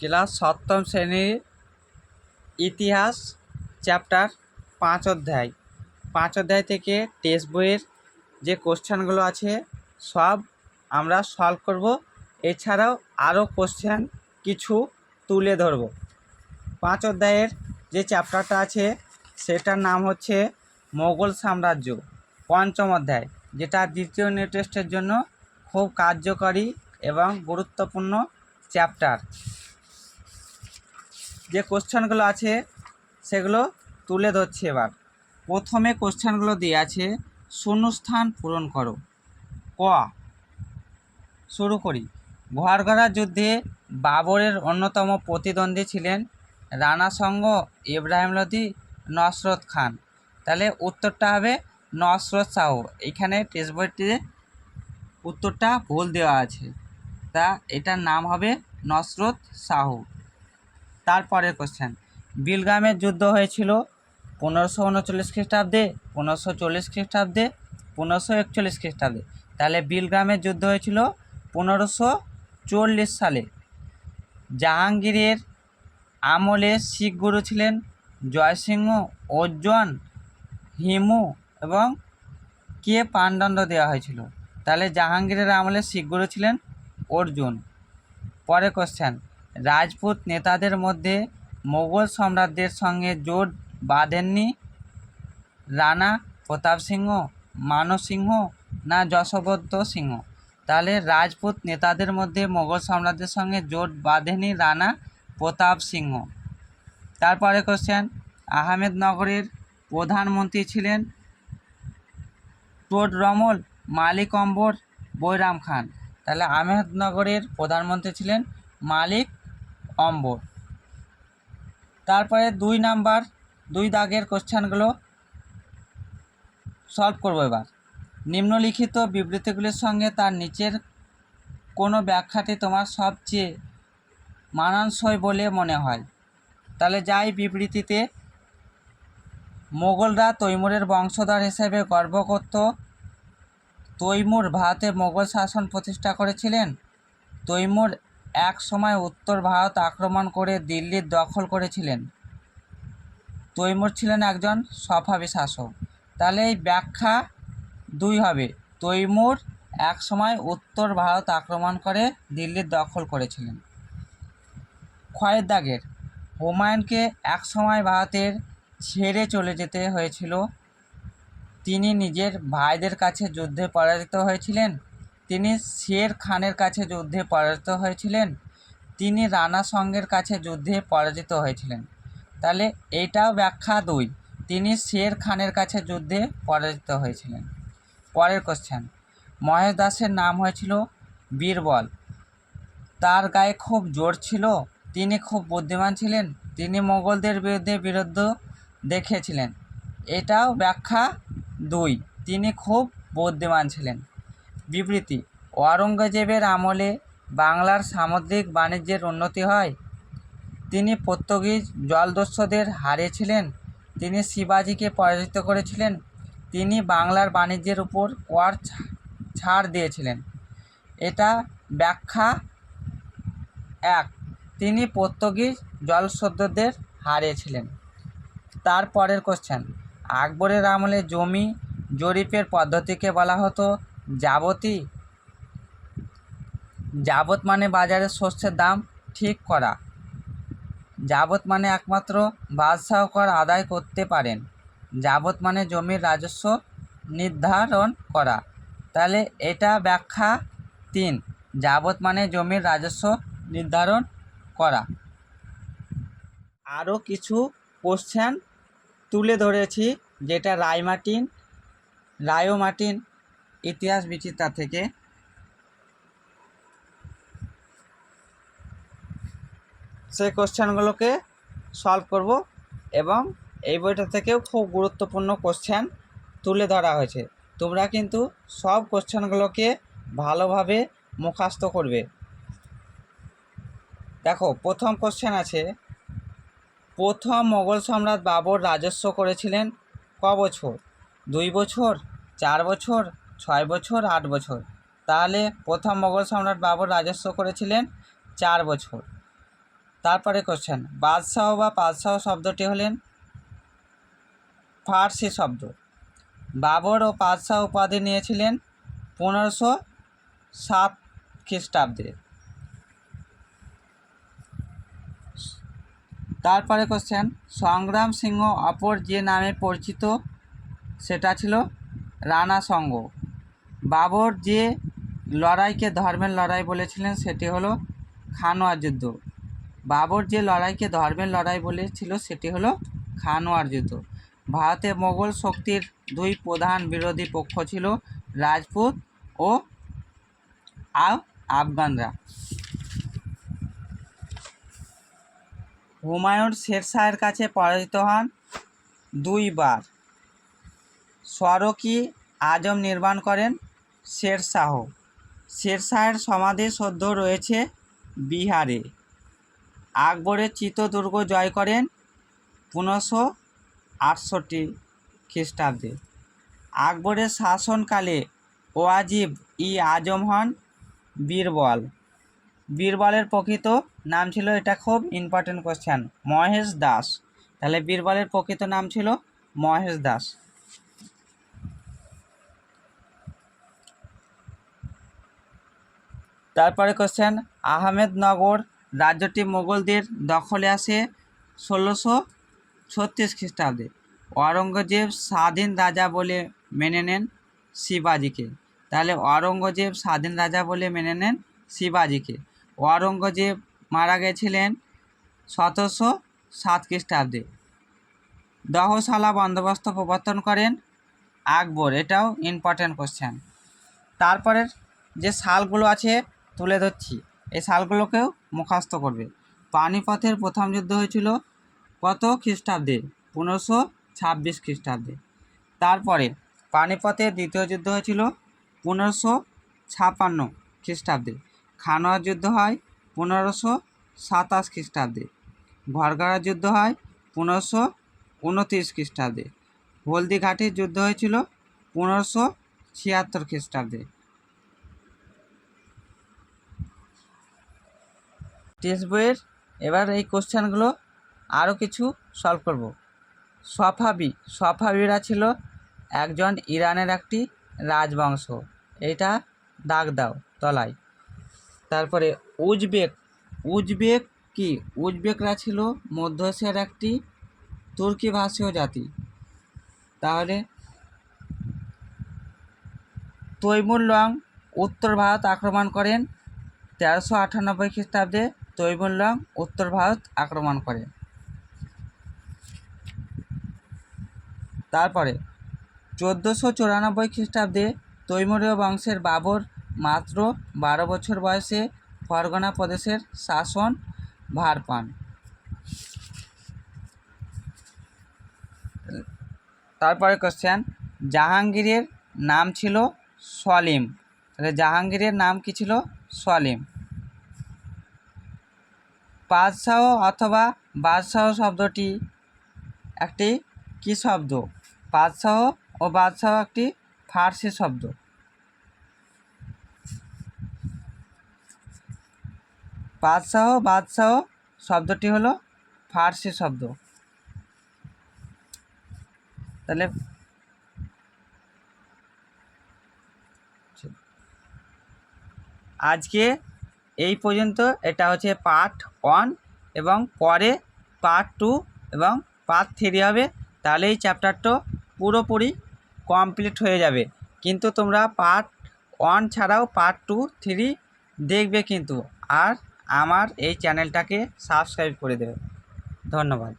Class সপ্তম শ্রেণির ইতিহাস, চ্যাপ্টার পাঁচ অধ্যায়। পাঁচ অধ্যায় থেকে টেক্সট বইয়ের যে কোশ্চেনগুলো আছে, সব আমরা সলভ করব। এছাড়াও আরও কোশ্চেন কিছু তুলে ধরব। পাঁচ অধ্যায়ের যে চ্যাপ্টারটা আছে, সেটার নাম হচ্ছে মোগল সাম্রাজ্য, পঞ্চম অধ্যায়, যেটা দ্বিতীয় ইউনিট টেস্টের জন্য খুব কার্যকরী এবং গুরুত্বপূর্ণ চ্যাপ্টার। যে কোশ্চেনগুলো আছে সেগুলো তুলে ধরছি এবার। প্রথমে কোশ্চেনগুলো দিয়ে আছে, শূন্যস্থান পূরণ করো। ক? শুরু করি। ঘরগড়া যুদ্ধে বাবরের অন্যতম প্রতিদ্বন্দ্বী ছিলেন রানা সঙ্গ ইব্রাহিম লোধি নসরত খান। তাহলে উত্তরটা হবে নসরত শাহ এখানে টেস্ট বইটিতে উত্তরটা ভুল দেওয়া আছে। তা এটার নাম হবে নসরত শাহু তারপরের কোশ্চেন বিলগামের যুদ্ধ হয়েছিল পনেরোশো উনচল্লিশ খ্রিস্টাব্দে, পনেরোশো চল্লিশ খ্রিস্টাব্দে, পনেরোশো একচল্লিশ খ্রিস্টাব্দে। তাহলে বিলগ্রামের যুদ্ধ হয়েছিল পনেরোশো চল্লিশ সালে। জাহাঙ্গীরের আমলে শিখ গুরু ছিলেন জয়সিংহ অর্জুন হিমু এবং কে পাণ্ডদণ্ড দেওয়া হয়েছিল? তাহলে জাহাঙ্গীরের আমলে শিখ গুরু ছিলেন অর্জুন। পরে কোশ্চেন রাজপুত নেতাদের মধ্যে মোগল সম্রাটদের সঙ্গে জোট বাঁধেননি? রানা প্রতাপ সিংহ মানব সিংহ না যশোবন্ত সিংহ? তাহলে রাজপুত নেতাদের মধ্যে মোগল সম্রাটদের সঙ্গে জোট বাঁধেনি রানা প্রতাপ সিংহ? তারপরে কোশ্চেন আহমেদনগরের প্রধানমন্ত্রী ছিলেন টোট রমল মালিক অম্বর বৈরাম খান। তাহলে আহমেদনগরের প্রধানমন্ত্রী ছিলেন মালিক অম্বর। তারপরে দুই নাম্বার, দুই দাগের কোশ্চেনগুলো সলভ করব এবার। নিম্নলিখিত বিবৃতিগুলির সঙ্গে তার নিচের কোনো ব্যাখ্যাটি তোমার সবচেয়ে মানানসই বলে মনে হয়। তাহলে যাই বিবৃতিতে। মোগলরা তৈমুরের বংশধর হিসেবে গর্ব করত। তৈমুর ভারতে মোগল শাসন প্রতিষ্ঠা করেছিলেন। তৈমুর এক সময় উত্তর ভারত আক্রমণ করে দিল্লির দখল করেছিলেন। তৈমুর ছিলেন একজন সফাবী শাসক। তাহলে এই ব্যাখ্যা দুই হবে। তৈমুর এক সময় উত্তর ভারত আক্রমণ করে দিল্লির দখল করেছিলেন। ক্ষয়ের দাগের হুমায়ুনকে এক সময় ভারতের ছেড়ে চলে যেতে হয়েছিল। তিনি নিজের ভাইদের কাছে যুদ্ধে পরাজিত হয়েছিলেন। তিনি শের খানের কাছে যুদ্ধে পরাজিত হয়েছিলেন। তিনি রানা সঙ্গের কাছে যুদ্ধে পরাজিত হয়েছিলেন। তাহলে এইটাও ব্যাখ্যা দুই। তিনি শের খানের কাছে যুদ্ধে পরাজিত হয়েছিলেন। পরের কোশ্চেন মহেশ দাসের নাম হয়েছিল বীরবল। তার গায়ে খুব জোর ছিল। তিনি খুব বুদ্ধিমান ছিলেন। তিনি মোগলদের বিরুদ্ধে বিরুদ্ধ দেখিয়েছিলেন। এটাও ব্যাখ্যা দুই। তিনি খুব বুদ্ধিমান ছিলেন। বিবৃতি। ঔরঙ্গজেবের আমলে বাংলার সামুদ্রিক বাণিজ্যের উন্নতি হয়। তিনি পর্তুগিজ জলদস্যুদের হারিয়েছিলেন, তিনি শিবাজিকে পরাজিত করেছিলেন, তিনি বাংলার বাণিজ্যের উপর কর ছাড় দিয়েছিলেন। এটা ব্যাখ্যা এক, তিনি পর্তুগিজ জলসদ্যদের হারিয়েছিলেন। তারপরের কোশ্চেন আকবরের আমলে জমি জরিপের পদ্ধতিকে বলা হতো যাবতী? যাবত মানে বাজারে শস্যের দাম ঠিক করা। যাবত মানে একমাত্র বাদশাহ কর আদায় করতে পারেন। যাবত মানে জমির রাজস্ব নির্ধারণ করা। তাহলে এটা ব্যাখ্যা তিন। যাবত মানে জমির রাজস্ব নির্ধারণ করা। আরও কিছু কোশ্চেন তুলে ধরেছি, যেটা রায় মার্টিন রায়ো মার্টিন ইতিহাস বিচিত্রা থেকে সেই কোশ্চেনগুলোকে সলভ করব এবং এই বইটা থেকেও খুব গুরুত্বপূর্ণ কোশ্চেন তুলে ধরা হয়েছে। তোমরা কিন্তু সব কোশ্চেনগুলোকে ভালোভাবে মুখস্থ করবে। দেখো, প্রথম কোশ্চেন আছে, প্রথম মোগল সম্রাট বাবর রাজস্ব করেছিলেন ক বছর? দুই বছর? চার বছর? ছয় বছর, আট বছর। তাহলে প্রথম মোগল সম্রাট বাবর রাজস্ব করেছিলেন চার বছর। তারপরে কোশ্চেন বাদশাহ বা পাদশাহ শব্দটি হলেন ফার্সি শব্দ। বাবর ও পাদশাহ উপাধি নিয়েছিলেন পনেরোশো সাত খ্রিস্টাব্দে। তারপরে কোশ্চেন সংগ্রাম সিংহ অপর যে নামে পরিচিত, সেটা ছিল রানা সঙ্গ। বাবর যে লড়াইকে ধর্মের লড়াই বলেছিলেন সেটি হলো খানোয়ার যুদ্ধ। বাবর যে লড়াইকে ধর্মের লড়াই বলেছিল সেটি হলো খানোয়ার যুদ্ধ। ভারতে মোগল শক্তির দুই প্রধান বিরোধী পক্ষ ছিল রাজপুত ও আফগানরা। হুমায়ুন শেরশাহের কাছে পরাজিত হন দুইবার। স্বরকি আজম নির্মাণ করেন শেরশাহ। শেরশাহের সমাধি সদ্য রয়েছে বিহারে। আকবরের চিত্তদুর্গ জয় করেন পনেরোশো আটষট্টি খ্রিস্টাব্দে। আকবরের শাসনকালে ওয়াজিব ই আজম হন বীরবল। বীরবলের প্রকৃত নাম ছিল, এটা খুব ইম্পর্টেন্ট কোশ্চেন মহেশ দাস। তাহলে বীরবলের প্রকৃত নাম ছিল মহেশ দাস। তারপরে কোশ্চেন আহমেদনগর রাজ্যটি মোগলদের দখলে আসে ষোলোশো ছত্রিশ খ্রিস্টাব্দে। অরঙ্গজেব স্বাধীন রাজা বলে মেনে নেন শিবাজিকে। তাহলে অরঙ্গজেব স্বাধীন রাজা বলে মেনে নেন শিবাজিকে। অরঙ্গজেব মারা গেছিলেন সতেরোশো সাত খ্রিস্টাব্দে। দহশালা বন্দোবস্ত প্রবর্তন করেন আকবর। এটাও ইম্পর্ট্যান্ট কোশ্চেন তারপরের যে সালগুলো আছে তুলে ধরছি। এই সালগুলোকেও মুখস্থ করবে। পানিপথের প্রথম যুদ্ধ হয়েছিল কত খ্রিস্টাব্দে? পনেরোশো ছাব্বিশ খ্রিস্টাব্দে। তারপরে পানিপথের দ্বিতীয় যুদ্ধ হয়েছিল পনেরোশো ছাপান্ন খ্রিস্টাব্দে। খানোয়ার যুদ্ধ হয় পনেরোশো সাতাশ খ্রিস্টাব্দে। ঘরগড়ার যুদ্ধ হয় পনেরোশো উনত্রিশ খ্রিস্টাব্দে। হলদিঘাটির যুদ্ধ হয়েছিল পনেরোশো ছিয়াত্তর খ্রিস্টাব্দে। টেক্সট বইয়ের এবার এই কোশ্চেনগুলো আরও কিছু সলভ করব। সফাবি, সফাবিরা ছিল একজন ইরানের একটি রাজবংশ। এটা দাগ দাও, তলায়। তারপরে উজবেক উজবেক কি? উজবেকরা ছিল মধ্য এশিয়ার একটি তুর্কি ভাষীয় জাতি। তাহলে তৈমুর লং উত্তর ভারত আক্রমণ করেন তেরোশো আটানব্বই খ্রিস্টাব্দে তৈমুর লং উত্তর ভারত আক্রমণ করে। তারপরে, চোদ্দোশো চুরানব্বই খ্রিস্টাব্দে তৈমুরীয় বংশের বাবর মাত্র বারো বছর বয়সে ফরগনা প্রদেশের শাসন ভার পান। তারপরে কোশ্চেন জাহাঙ্গীরের নাম ছিল সলিম। তাহলে জাহাঙ্গীরের নাম কি ছিল? সলিম। বাদশাহ অথবা বাদশাহ শব্দটি একটি কি শব্দ? বাদশাহ ও বাদশাহ একটি ফার্সি শব্দ। বাদশাহ বাদশাহ শব্দটি হলো ফার্সি শব্দ। তাহলে আজকে এই পর্যন্ত এটা হচ্ছে পার্ট ওয়ান এবং পরে পার্ট টু এবং পার্ট থ্রি হবে, তাহলে এই চ্যাপ্টারটা পুরোপুরি কমপ্লিট হয়ে যাবে। কিন্তু তোমরা পার্ট ওয়ান ছাড়াও পার্ট টু থ্রি দেখবে কিন্তু, আর আমার এই চ্যানেলটাকে সাবস্ক্রাইব করে দেবে। ধন্যবাদ।